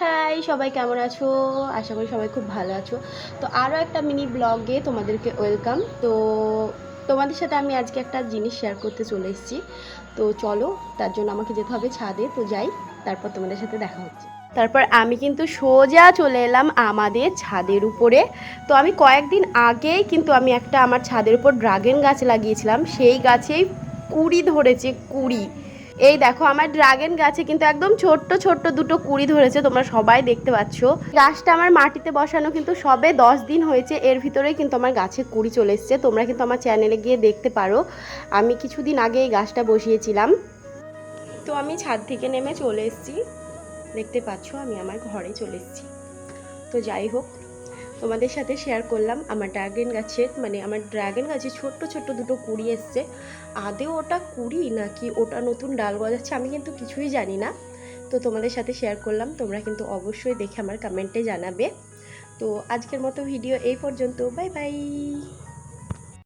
High সবাই কেমন আছো? আশা করি সবাই খুব ভালো আছো। তো আরও একটা মিনি ব্লগে তোমাদেরকে ওয়েলকাম তো তোমাদের সাথে আমি আজকে একটা জিনিস শেয়ার করতে চলে এসেছি। তো চলো, তার জন্য আমাকে যেতে হবে ছাদে। তো যাই, তারপর তোমাদের সাথে দেখা হচ্ছে। তারপর আমি কিন্তু সোজা চলে এলাম আমাদের ছাদের উপরে। তো আমি কয়েকদিন আগেই কিন্তু আমি একটা আমার ছাদের উপর ড্রাগন গাছ লাগিয়েছিলাম। সেই গাছেই কুড়ি ধরেছে, কুড়ি। এই দেখো, আমার ড্রাগন গাছে কিন্তু একদম ছোট্ট ছোট্ট দুটো কুড়ি ধরেছে, তোমরা সবাই দেখতে পাচ্ছ। গাছটা আমার মাটিতে বসানো কিন্তু সবে দশ দিন হয়েছে, এর ভিতরেই কিন্তু আমার গাছে কুড়ি চলে এসছে, তোমরা কিন্তু আমার চ্যানেলে গিয়ে দেখতে পারো। আমি কিছুদিন আগে এই গাছটা বসিয়েছিলাম। তো আমি ছাদ থেকে নেমে চলে এসেছি, দেখতে পাচ্ছ, আমি আমার ঘরে চলে এসেছি। তো যাই হোক তোমাদের সাথে শেয়ার করলাম। আমার ড্রাগন গাছের মানে আমার ড্রাগন গাছে ছোট্ট ছোট্ট দুটো কুড়ি এসছে। আদেও ওটা কুড়ি নাকি ওটা নতুন ডাল গজাচ্ছে আমি কিন্তু কিছুই জানি না। তো তোমাদের সাথে শেয়ার করলাম, তোমরা কিন্তু অবশ্যই দেখে আমার কমেন্টে জানাবে। তো আজকের মতো ভিডিও এই পর্যন্ত। Bye bye